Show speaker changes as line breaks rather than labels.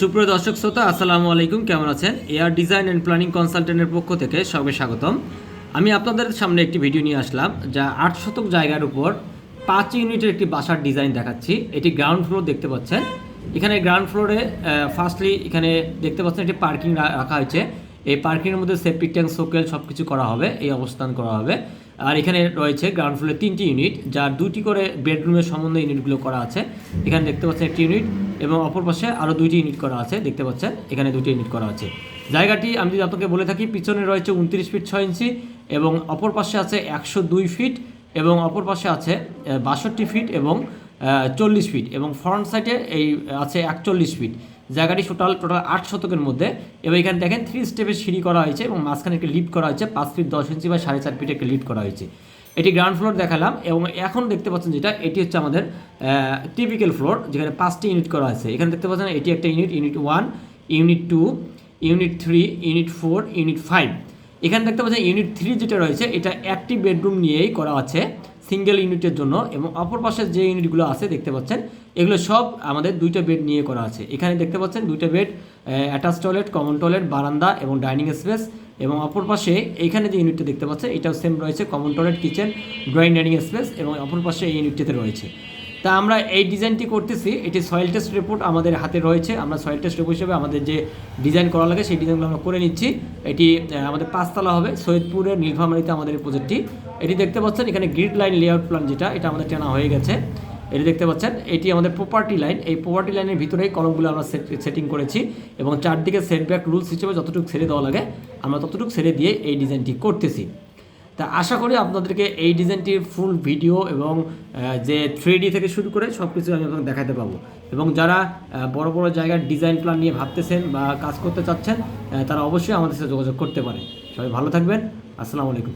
সুপ্রিয় দর্শক শ্রোতা, আসসালামু আলাইকুম। কেমন আছেন? এয়ার ডিজাইন অ্যান্ড প্ল্যানিং কনসালটেন্টের পক্ষ থেকে সবে স্বাগতম। আমি আপনাদের সামনে একটি ভিডিও নিয়ে আসলাম, যা আট শতক জায়গার উপর পাঁচ ইউনিটের একটি বাসার ডিজাইন দেখাচ্ছি। এটি গ্রাউন্ড ফ্লোর দেখতে পাচ্ছেন। এখানে গ্রাউন্ড ফ্লোরে ফার্স্টলি এখানে দেখতে পাচ্ছেন একটি পার্কিং রাখা হয়েছে। এই পার্কিংয়ের মধ্যে সেপটিক ট্যাঙ্ক সোকেল সব কিছু করা হবে, এই অবস্থান করা হবে। আর এখানে রয়েছে গ্রাউন্ড ফ্লোরে তিনটি ইউনিট যার দুটি করে বেডরুমের সম্বন্ধে ইউনিটগুলো করা আছে। এখানে দেখতে পাচ্ছেন একটি ইউনিট এবং অপর পাশে আরও দুইটি ইউনিট করা আছে, দেখতে পাচ্ছেন? এখানে দুটি ইউনিট করা আছে। জায়গাটি আমি যদি আপনাকে বলে থাকি, পিছনে রয়েছে উনত্রিশ ফিট ছয় ইঞ্চি এবং অপর পাশে আছে একশো দুই ফিট এবং অপর পাশে আছে বাষট্টি ফিট এবং চল্লিশ ফিট এবং ফ্রন্ট সাইডে এই, আছে একচল্লিশ ফিট জায়গাটি টোটাল টোটাল আট শতকের মধ্যে। এবং এখানে দেখেন থ্রি স্টেপের সিঁড়ি করা হয়েছে এবং মাঝখানে একটি লিফট করা হয়েছে, পাঁচ ফিট দশ ইঞ্চি বা সাড়ে চার ফিট একটি লিফট করা হয়েছে। এটি গ্রাউন্ড ফ্লোর দেখালাম এবং এখন দেখতে পাচ্ছেন যেটা, এটি হচ্ছে আমাদের টিপিক্যাল ফ্লোর যেখানে পাঁচটি ইউনিট করা আছে। এখানে দেখতে পাচ্ছেন এটি একটা unit unit one unit two unit three unit four unit five এখানে দেখতে পাচ্ছেন ইউনিট থ্রি যেটা রয়েছে, এটা একটি বেডরুম নিয়েই করা আছে। সিঙ্গেল ইউনিটের জন্য এবং অপর পাশে যে ইউনিটগুলো আছে দেখতে পাচ্ছেন, এগুলো সব আমাদের দুইটা বেড নিয়ে করা আছে। এখানে দেখতে পাচ্ছেন দুইটা bed attach toilet common toilet বারান্দা এবং ডাইনিং স্পেস এবং অপর পাশে এখানে যে ইউনিটটা দেখতে পাচ্ছেন, এটাও সেম রয়েছে common toilet kitchen drawing dining space এবং অপর পাশে এই ইউনিটটিতে রয়েছে। তা আমরা এই ডিজাইনটি করতেছি। এটি সয়েল টেস্ট রিপোর্ট আমাদের হাতে রয়েছে। আমরা সয়েল টেস্ট রিপোর্ট হিসেবে আমাদের যে ডিজাইন করা লাগে, সেই ডিজাইনগুলো আমরা করে নিচ্ছি। এটি আমাদের পাঁচতলা হবে। সৈয়দপুরের নীলফামারিতে আমাদের এই প্রজেক্টটি এটি দেখতে পাচ্ছেন, এখানে গ্রিড লাইন লেআউট প্ল্যান যেটা, এটা আমাদের টানা হয়ে গেছে। এটি দেখতে পাচ্ছেন, এটি আমাদের প্রপার্টি লাইন এই প্রপার্টি লাইনের ভিতরেই কলমগুলো আমরা সেটিং করেছি এবং চারদিকে সেটব্যাক রুলস হিসেবে যতটুকু ছেড়ে দেওয়া লাগে, আমরা ততটুকু ছেড়ে দিয়ে এই ডিজাইনটি করতেছি। তা আশা করি আপনাদেরকে এই ডিজাইনটির ফুল ভিডিও এবং যে থ্রি থেকে শুরু করে সব কিছু আমি আপনাকে দেখাতে পাবো এবং যারা বড় বড় জায়গার ডিজাইন প্ল্যান নিয়ে ভাবতেছেন বা কাজ করতে চাচ্ছেন তারা অবশ্যই আমাদের সাথে যোগাযোগ করতে পারে। সবাই ভালো থাকবেন। আসসালামু আলাইকুম।